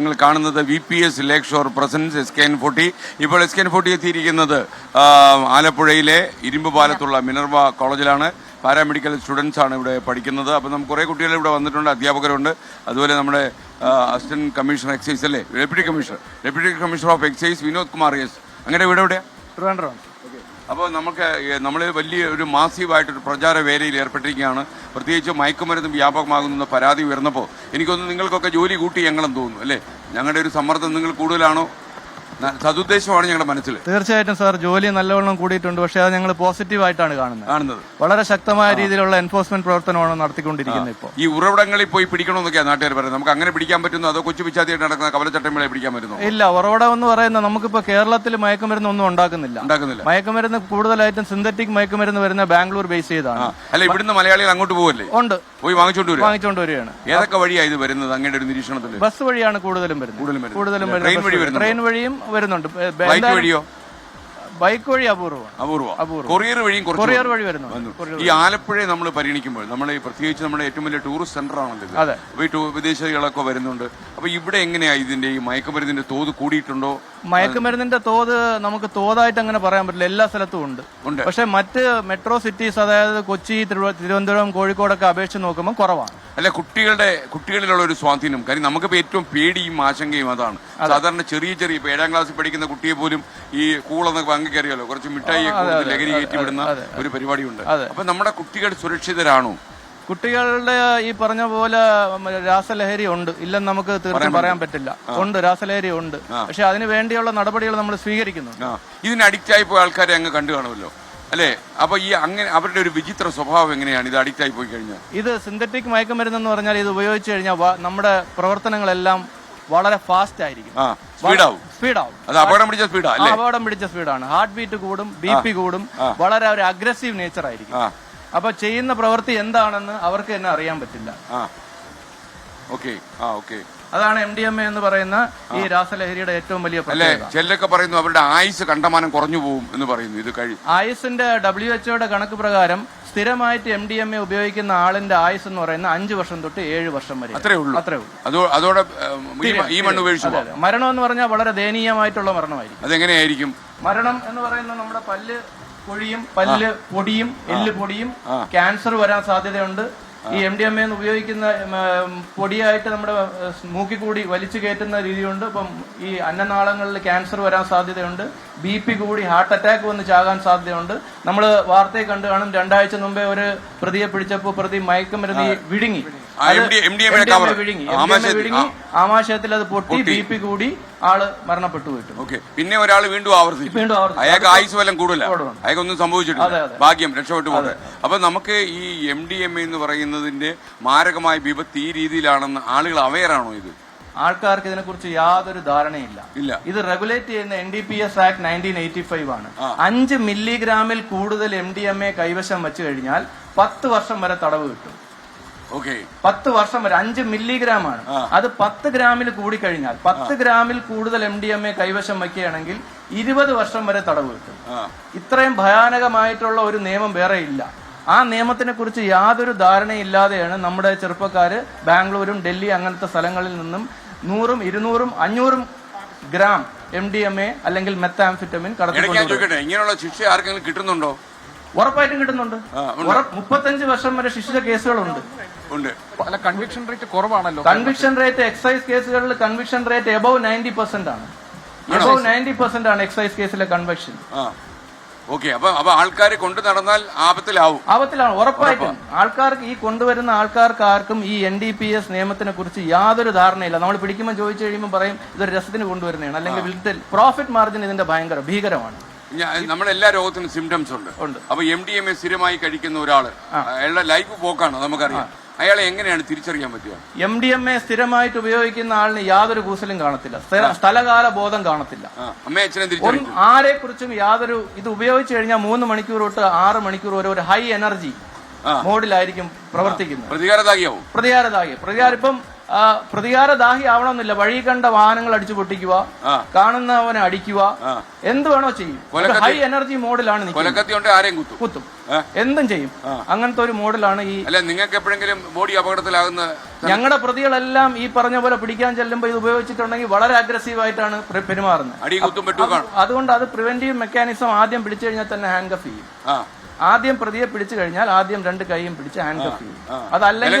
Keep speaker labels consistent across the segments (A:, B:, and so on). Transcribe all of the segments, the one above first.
A: നിങ്ങൾ കാണുന്നത് V P S lake shore presents S K N forty ഇപ്പോൾ S K N forty എത്തിയിരിക്കുന്നത് ആലപ്പുഴയിലെ ഇരുമ്പ് പാലത്തുള്ള മിനർവ കോളേജിലാണ്. പാരാമെഡിക്കൽ സ്റ്റുഡൻസ് ആണ് ഇവിടെ പഠിക്കുന്നത്. അപ്പോൾ നമുക്ക് കുറേ കുട്ടികൾ ഇവിടെ വന്നിട്ടുണ്ട് അധ്യാപകരുണ്ട്. അതുപോലെ നമ്മുടെ അസിസ്റ്റന്റ് കമ്മീഷണർ എക്സൈസ് അല്ലേ? Deputy commissioner. Deputy commissioner of excise Vinod Kumar S അങ്ങനെ ഇവിടെ എവിടെയാണ്
B: ട്രിവാൻഡ്രം.
A: അപ്പോൾ നമുക്ക് നമ്മൾ വലിയ ഒരു മാസീവായിട്ടൊരു പ്രചാര വേലയിൽ ഏർപ്പെട്ടിരിക്കുകയാണ്. പ്രത്യേകിച്ച് മയക്കുമരുന്ന് വ്യാപകമാകുന്ന പരാതി ഉയർന്നപ്പോൾ എനിക്കൊന്ന് നിങ്ങൾക്കൊക്കെ ജോലി കൂട്ടി ഞങ്ങളെന്ന് തോന്നുന്നു അല്ലേ? ഞങ്ങളുടെ ഒരു സമ്മർദ്ദം നിങ്ങൾ കൂടുതലാണോ? സതുദ്ദേശമാണ് ഞങ്ങളുടെ മനസ്സിൽ
B: തീർച്ചയായിട്ടും സാർ ജോലി നല്ലവണ്ണം കൂടിയിട്ടുണ്ട് പക്ഷേ അത് ഞങ്ങൾ പോസിറ്റീവ് ആയിട്ടാണ് കാണുന്നത്.
A: കാണുന്നത്.
B: വളരെ ശക്തമായ രീതിയിലുള്ള എൻഫോഴ്സ്മെന്റ് പ്രവർത്തനമാണ് നടത്തിക്കൊണ്ടിരിക്കുന്നത് ഇപ്പോൾ.
A: ഈ ഉറവിടങ്ങളിൽ പോയി പിടിക്കണമെന്നൊക്കെയാണ് നാട്ടുകാർ പറയുന്നത്. നമുക്ക് അങ്ങനെ പിടിക്കാൻ പറ്റുന്നു? അതോ കൊച്ചു പിച്ചാത്തിയായിട്ട് നടക്കുന്ന കവലച്ചട്ടമ്പളെ പിടിക്കാൻ പറ്റുന്നു?
B: ഇല്ല ഉറവിടം എന്ന് പറയുന്നത് നമുക്കിപ്പോൾ കേരളത്തിൽ മയക്കുമരുന്ന് ഒന്നും ഉണ്ടാക്കുന്നില്ല.
A: ഉണ്ടാക്കുന്നില്ല.
B: മയക്കുമരുന്ന് കൂടുതലായിട്ടും സിന്തറ്റിക് മയക്കുമരുന്ന് വരുന്ന ബാംഗ്ലൂർ ബേസ് ചെയ്താണ്.
A: അല്ല ഇവിടുന്ന് മലയാളികൾ അങ്ങോട്ട് പോകല്ലേ
B: ഉണ്ട്.
A: പോയി വാങ്ങിച്ചോണ്ട് വരും
B: വാങ്ങിച്ചോണ്ട് വരികയാണ്.
A: ഏതൊക്കെ വഴിയാണ് ഇത് വരുന്നത് അങ്ങയുടെ ഒരു നിരീക്ഷണത്തിൽ
B: ബസ് വഴിയാണ് കൂടുതലും വരുന്നത്.
A: കൂടുതലും വരുന്നത്.
B: കൂടുതലും
A: ട്രെയിൻ വഴി
B: ട്രെയിൻ വഴിയും വരുന്നുണ്ട്.
A: ഫ്ലൈറ്റ് വഴിയോ?
B: ബൈക്ക് വഴി അപൂർവമാണ്.
A: അപൂർവം.
B: അപൂർവം.
A: കൊറിയർ വഴിയും
B: കൊറിയർ വഴി
A: വരുന്നു ഈ ആലപ്പുഴയെ നമ്മൾ പരിഗണിക്കുമ്പോൾ നമ്മൾ പ്രത്യേകിച്ച് നമ്മുടെ ഏറ്റവും വലിയ ടൂറിസ്റ്റ് സെന്റർ ആണല്ലോ ഇത്.
B: അതെ.
A: അപ്പൊ ഈ ടൂ- വിദേശികളൊക്കെ വരുന്നുണ്ട്. അപ്പൊ ഇവിടെ എങ്ങനെയാ ഇതിന്റെ ഈ മയക്കുമരുന്നിന്റെ തോത് കൂടിയിട്ടുണ്ടോ?
B: മയക്കുമരുന്നിന്റെ തോത് നമുക്ക് തോതായിട്ട് അങ്ങനെ പറയാൻ പറ്റില്ല. എല്ലാ സ്ഥലത്തും ഉണ്ട്. പക്ഷെ മറ്റ് മെട്രോ സിറ്റീസ് അതായത് കൊച്ചി തിരുവ- തിരുവനന്തപുരം കോഴിക്കോടൊക്കെ അപേക്ഷിച്ച് നോക്കുമ്പോൾ കുറവാണ്.
A: അല്ല കുട്ടികളുടെ കുട്ടികളിലുള്ള ഒരു സ്വാധീനം. കാര്യം നമുക്ക് ഏറ്റവും പേടിയും ആശങ്കയും അതാണ്. സാധാരണ ചെറിയ ചെറിയ ഇപ്പൊ ഏഴാം ക്ലാസ്സിൽ പഠിക്കുന്ന കുട്ടിയെ പോലും ഈ കൂളെന്നൊക്കെ വാങ്ങിക്കറിയാലോ കുറച്ച് മിഠായി ലഹരി കയറ്റി വിടുന്ന ഒരു പരിപാടിയുണ്ട്. അപ്പൊ നമ്മുടെ കുട്ടികൾ സുരക്ഷിതരാണോ?
B: കുട്ടികളുടെ ഈ പറഞ്ഞ പോലെ രാസലഹരി ഉണ്ട്. ഇല്ലെന്ന് നമുക്ക് തീർച്ചയായും പറയാൻ പറ്റില്ല. ഉണ്ട് രാസലഹരി ഉണ്ട്. പക്ഷെ അതിന് വേണ്ടിയുള്ള നടപടികൾ നമ്മൾ
A: സ്വീകരിക്കുന്നു ഇതിന് അഡിക്റ്റ് ആയി പോയ ആൾക്കാരെ അങ്ങ് കണ്ടു കാണുമല്ലോ. അല്ലേ? അപ്പൊ ഈ അങ്ങനെ അവരുടെ ഒരു വിചിത്ര സ്വഭാവം എങ്ങനെയാണ്? ഇത് അഡിക്റ്റ് ആയി പോയി കഴിഞ്ഞാൽ.
B: ഇത് സിന്തറ്റിക് മയക്കുമരുന്ന് എന്ന് പറഞ്ഞാൽ ഇത് ഉപയോഗിച്ചു കഴിഞ്ഞാൽ നമ്മുടെ പ്രവർത്തനങ്ങളെല്ലാം വളരെ ഫാസ്റ്റ് ആയിരിക്കും.
A: സ്പീഡാവും.
B: സ്പീഡാവും.
A: അപകടം പിടിച്ച സ്പീഡാ അല്ലേ?
B: അപകടം പിടിച്ച സ്പീഡാണ്. ഹാർട്ട് ബീറ്റ് കൂടും ബി പി കൂടും വളരെ ഒരു അഗ്രസീവ് നേച്ചർ ആയിരിക്കും. അപ്പൊ ചെയ്യുന്ന പ്രവൃത്തി എന്താണെന്ന് അവർക്ക് തന്നെ അറിയാൻ പറ്റില്ല.
A: ആ. ഓക്കെ. ആ ഓക്കെ.
B: അതാണ് എം ഡി എം എ എന്ന് പറയുന്ന ഈ രാസലഹരിയുടെ ഏറ്റവും വലിയ
A: അല്ലേ? ചെല്ലൊക്കെ പറയുന്നു അവരുടെ ആയുസ് കണ്ടമാനം കുറഞ്ഞു പോകും എന്ന് പറയുന്നു. ഇത് കഴി
B: ആയുസിന്റെ ഡബ്ല്യു എച്ച്ഒയുടെ കണക്ക് പ്രകാരം സ്ഥിരമായിട്ട് എം ഡി എം എ ഉപയോഗിക്കുന്ന ആളിന്റെ ആയുസ് എന്ന് പറയുന്ന അഞ്ചു വർഷം തൊട്ട് ഏഴ് വർഷം വരെ.
A: അത്രേ ഉള്ളൂ.
B: അത്രേ ഉള്ളൂ.
A: അതോ അതോടെ ഈ മണ്ണ്
B: അതെ. മരണം എന്ന് പറഞ്ഞാൽ വളരെ ദയനീയമായിട്ടുള്ള മരണമായിരിക്കും.
A: അതെങ്ങനെയായിരിക്കും?
B: മരണം എന്ന് പറയുന്നത് നമ്മുടെ പല്ല് പൊഴിയും പല്ല് പൊടിയും എല്ല് പൊടിയും ക്യാൻസർ വരാൻ സാധ്യതയുണ്ട്. ഈ എം ഡി എം എന്ന് ഉപയോഗിക്കുന്ന പൊടിയായിട്ട് നമ്മുടെ മൂക്കിൽ കൂടി വലിച്ചു കയറ്റുന്ന രീതിയുണ്ട്. ഇപ്പം ഈ അന്നനാളങ്ങളിൽ ക്യാൻസർ വരാൻ സാധ്യതയുണ്ട്. ബി പി കൂടി ഹാർട്ട് അറ്റാക്ക് വന്ന് ചാകാൻ സാധ്യതയുണ്ട്. നമ്മൾ വാർത്തയെ കണ്ടു കാണും. രണ്ടാഴ്ച മുമ്പേ ഒരു പ്രതിയെ പിടിച്ചപ്പോൾ പ്രതി മയക്കുമരുന്ന് വിഴുങ്ങി.
A: ആമാശയത്തിൽ-
B: അത് പൊട്ടി ബി പി കൂടി ആൾ മരണപ്പെട്ടു പോയിട്ടു
A: ഓക്കെ. പിന്നെ ഒരാൾ വീണ്ടും ആവർത്തി
B: വീണ്ടും.
A: അയാൾക്ക് ആയുസ് വല്ലതും കൂടുതല? അയാൾക്ക്
B: അതെ,
A: സംഭവിച്ചിട്ടില്ല. ഭാഗ്യം രക്ഷപ്പെട്ടു പോകുന്നത് അപ്പൊ നമുക്ക് ഈ എം ഡി എം എന്ന് പറയുന്നതിന്റെ മാരകമായ വിപത്ത് ഈ രീതിയിലാണെന്ന് ആളുകൾ അവയറാണോ ഇത്?
B: ആൾക്കാർക്ക് ഇതിനെക്കുറിച്ച് യാതൊരു ധാരണയില്ല.
A: ഇല്ല.
B: ഇത് റെഗുലേറ്റ് ചെയ്യുന്ന N D P S act nineteen eighty five ആണ്. അഞ്ച് മില്ലിഗ്രാമിൽ കൂടുതൽ എം ഡി എം എ കൈവശം വെച്ച് കഴിഞ്ഞാൽ പത്ത് വർഷം വരെ തടവ് കിട്ടും. പത്ത് വർഷം വരെ അഞ്ച് മില്ലിഗ്രാം ആണ് അത് പത്ത് ഗ്രാമിൽ കൂടിക്കഴിഞ്ഞാൽ പത്ത് ഗ്രാമിൽ കൂടുതൽ എം ഡി എം എ കൈവശം വയ്ക്കുകയാണെങ്കിൽ ഇരുപത് വർഷം വരെ തടവ് കിട്ടും. ഇത്രയും ഭയാനകമായിട്ടുള്ള ഒരു നിയമം വേറെ ഇല്ല. ആ നിയമത്തിനെ കുറിച്ച് യാതൊരു ധാരണയില്ലാതെയാണ് നമ്മുടെ ചെറുപ്പക്കാര് ബാംഗ്ലൂരും ഡൽഹി അങ്ങനത്തെ സ്ഥലങ്ങളിൽ നിന്നും നൂറും ഇരുന്നൂറും അഞ്ഞൂറും gram M D M A അല്ലെങ്കിൽ മെത്താംഫിറ്റമിൻ
A: ചോദിക്കട്ടെ? ഇങ്ങനെയുള്ള ശിക്ഷ ആർക്കെങ്കിലും കിട്ടുന്നുണ്ടോ?
B: ഉറപ്പായിട്ടും കിട്ടുന്നുണ്ട്. മുപ്പത്തഞ്ച് വർഷം വരെ ശിക്ഷിച്ച കേസുകളുണ്ട്.
C: അല്ല കൺവിക്ഷൻ റേറ്റ് കുറവാണല്ലോ.
B: കൺവിക്ഷൻ റേറ്റ് എക്സൈസ് കേസുകളിൽ conviction rate above ninety percent ആണ്. എബവ് നയന്റി പെർസെന്റ് ആണ് എക്സൈസ് കേസിലെ കൺവിക്ഷൻ
A: ഓക്കെ അപ്പൊ അപ്പൊ ആൾക്കാരെ കൊണ്ടു നടന്നാൽ ആപത്തിലാവും.
B: ആപത്തിലാണ് ഉറപ്പായിട്ടും. ആൾക്കാർക്ക് ഈ കൊണ്ടുവരുന്ന ആൾക്കാർക്ക് ആർക്കും ഈ എൻ ഡി പി എസ് നിയമത്തിനെ കുറിച്ച് യാതൊരു ധാരണയില്ല. നമ്മൾ പിടിക്കുമ്പോൾ ചോദിച്ചു കഴിയുമ്പോൾ പറയും ഇതൊരു രസത്തിന് കൊണ്ടുവരുന്നതാണ്. അല്ലെങ്കിൽ പ്രോഫിറ്റ് മാർജിൻ ഇതിന്റെ ഭയങ്കര ഭീകരമാണ്.
A: നമ്മുടെ എല്ലാ രോഗത്തിനും സിംറ്റംസ് ഉണ്ട്. അപ്പൊ എം ഡി എം എ സ്ഥിരമായി കഴിക്കുന്ന ഒരാൾ അയാളുടെ ലൈഫ് പോക്കാണ് നമുക്കറിയാം. അയാളെ എങ്ങനെയാണ് തിരിച്ചറിയാൻ പറ്റുക?
B: എം ഡി എം എ സ്ഥിരമായിട്ട് ഉപയോഗിക്കുന്ന ആളിന് യാതൊരു കൂസലും കാണത്തില്ല. സ്ഥലകാല ബോധം കാണത്തില്ല. ആരെ കുറിച്ചും യാതൊരു ഇത് ഉപയോഗിച്ചു കഴിഞ്ഞാൽ മൂന്ന് മണിക്കൂർ തൊട്ട് ആറ് മണിക്കൂർ വരെ ഒരു ഹൈ എനർജി. മോഡിലായിരിക്കും പ്രവർത്തിക്കുന്നത്.
A: പ്രതികാരതാകിയാവും
B: പ്രതികാരതായി പ്രതികാരം ഇപ്പം പ്രതികാരദാഹി ആവണമെന്നില്ല വഴി കണ്ട വാഹനങ്ങൾ അടിച്ചു പൊട്ടിക്കുക കാണുന്നവനെ അടിക്കുക. എന്ത് വേണോ ചെയ്യും. ഹൈ എനർജി മോഡിലാണ്
A: കുത്തും.
B: എന്തും ചെയ്യും. അങ്ങനത്തെ ഒരു മോഡിലാണ് ഈ
A: അല്ല നിങ്ങൾക്ക് എപ്പോഴെങ്കിലും ബോഡി അപകടത്തിലാകുന്ന
B: ഞങ്ങളുടെ പ്രതികളെല്ലാം ഈ പറഞ്ഞ പോലെ പിടിക്കാൻ ചെല്ലുമ്പോൾ ഇത് ഉപയോഗിച്ചിട്ടുണ്ടെങ്കിൽ വളരെ അഗ്രസീവ് ആയിട്ടാണ് പെരുമാറുന്നത്. അതുകൊണ്ട് അത് പ്രിവെന്റീവ് മെക്കാനിസം ആദ്യം പിടിച്ചു കഴിഞ്ഞാൽ തന്നെ ഹാൻഡ് കഫ് ചെയ്യും ആദ്യം പ്രതിയെ പിടിച്ചു കഴിഞ്ഞാൽ ആദ്യം രണ്ട് കൈയും പിടിച്ച് ഹാൻഡ് കഫ് ചെയ്യും. അതല്ലെങ്കിൽ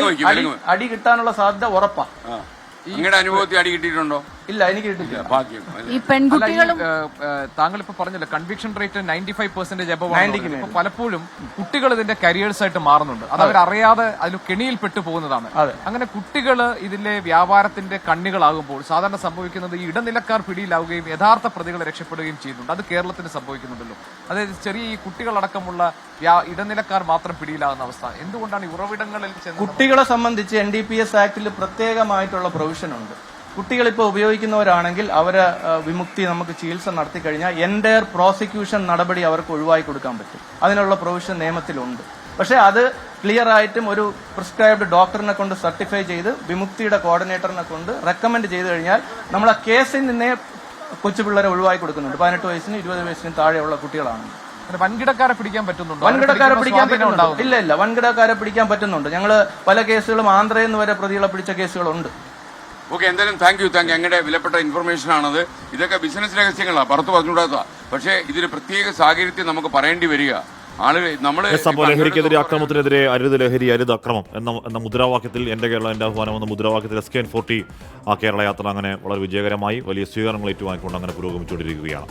B: അടി കിട്ടാനുള്ള സാധ്യത ഉറപ്പാ.
A: ആ. നിങ്ങളുടെ അനുഭവത്തിൽ അടി കിട്ടിയിട്ടുണ്ടോ?
B: ഇല്ല എനിക്ക് കിട്ടില്ല
A: ഭാഗ്യം.
D: ഈ പെൺകുട്ടികളും
C: താങ്കൾ ഇപ്പൊ പറഞ്ഞല്ലോ conviction rate ninety five percentage
B: 90 ക്ക്
C: പലപ്പോഴും കുട്ടികൾ ഇതിന്റെ കരിയേഴ്സ് ആയിട്ട് മാറുന്നുണ്ട്. അത് അവരറിയാതെ അതിൽ കെണിയിൽപ്പെട്ടു പോകുന്നതാണ്.
B: അതെ.
C: അങ്ങനെ കുട്ടികൾ ഇതിലെ വ്യാപാരത്തിന്റെ കണ്ണികളാകുമ്പോൾ സാധാരണ സംഭവിക്കുന്നത് ഈ ഇടനിലക്കാർ പിടിയിലാവുകയും യഥാർത്ഥ പ്രതികളെ രക്ഷപ്പെടുകയും ചെയ്യുന്നുണ്ട്. അത് കേരളത്തിന് സംഭവിക്കുന്നുണ്ടല്ലോ. അതായത് ചെറിയ ഈ കുട്ടികളടക്കമുള്ള ഇടനിലക്കാർ മാത്രം പിടിയിലാകുന്ന അവസ്ഥ. എന്തുകൊണ്ടാണ് ഉറവിടങ്ങളിൽ
B: കുട്ടികളെ സംബന്ധിച്ച് എൻ ഡി പി എസ് ആക്ടിൽ പ്രത്യേകമായിട്ടുള്ള പ്രൊവിഷൻ ഉണ്ട്. കുട്ടികൾ ഇപ്പോൾ ഉപയോഗിക്കുന്നവരാണെങ്കിൽ അവരെ വിമുക്തി നമുക്ക് ചികിത്സ നടത്തി കഴിഞ്ഞാൽ എന്റെ പ്രോസിക്യൂഷൻ നടപടി അവർക്ക് ഒഴിവാക്കി കൊടുക്കാൻ പറ്റും. അതിനുള്ള പ്രൊവിഷൻ നിയമത്തിലുണ്ട്. പക്ഷേ അത് ക്ലിയർ ആയിട്ടും ഒരു പ്രിസ്ക്രൈബ്ഡ് ഡോക്ടറിനെ കൊണ്ട് സർട്ടിഫൈ ചെയ്ത് വിമുക്തിയുടെ കോർഡിനേറ്ററിനെ കൊണ്ട് റെക്കമെൻഡ് ചെയ്ത് കഴിഞ്ഞാൽ നമ്മൾ ആ കേസിൽ നിന്നേ കൊച്ചു പിള്ളേരെ ഒഴിവാക്കി കൊടുക്കുന്നുണ്ട്. പതിനെട്ട് വയസ്സിനും ഇരുപത് വയസ്സിനും താഴെയുള്ള കുട്ടികളാണ്.
C: വൻകിടക്കാരെ പിടിക്കാൻ പറ്റുന്നുണ്ട്?
B: വൻകിടക്കാരെ പിടിക്കാൻ പറ്റുന്നുണ്ട്. ഇല്ല ഇല്ല. വൻകിടക്കാരെ പിടിക്കാൻ പറ്റുന്നുണ്ട്. ഞങ്ങൾ പല കേസുകളും ആന്ധ്രയിൽ നിന്ന് വരെ പ്രതികളെ പിടിച്ച കേസുകളുണ്ട്.
A: ഓക്കെ എന്തായാലും താങ്ക് യു താങ്ക് യു ഞങ്ങളുടെ വിലപ്പെട്ട ഇൻഫർമേഷൻ ആണത്. ഇതൊക്കെ ബിസിനസ് രഹസ്യങ്ങളാണ് പുറത്ത് പറഞ്ഞുകൂടാത്ത പക്ഷേ ഇതിന് പ്രത്യേക സാഹചര്യത്തിൽ നമുക്ക് പറയേണ്ടി വരിക.
E: അപ്പോൾ ലഹരിക്കെതിരെ അക്രമത്തിനെതിരെ അരുത് ലഹരി അരുത് അക്രമം എന്ന എന്ന മുദ്രാവാക്യത്തിൽ എന്റെ കേരള എന്റെ ആഹ്വാനം എന്ന മുദ്രാവാക്യത്തിൽ എസ് കെ എൻ ഫോർട്ടി ആ കേരള യാത്ര അങ്ങനെ വളരെ വിജയകരമായി വലിയ സ്വീകരണങ്ങൾ ഏറ്റുവാങ്ങിക്കൊണ്ട് അങ്ങനെ പുരോഗമിച്ചുകൊണ്ടിരിക്കുകയാണ്.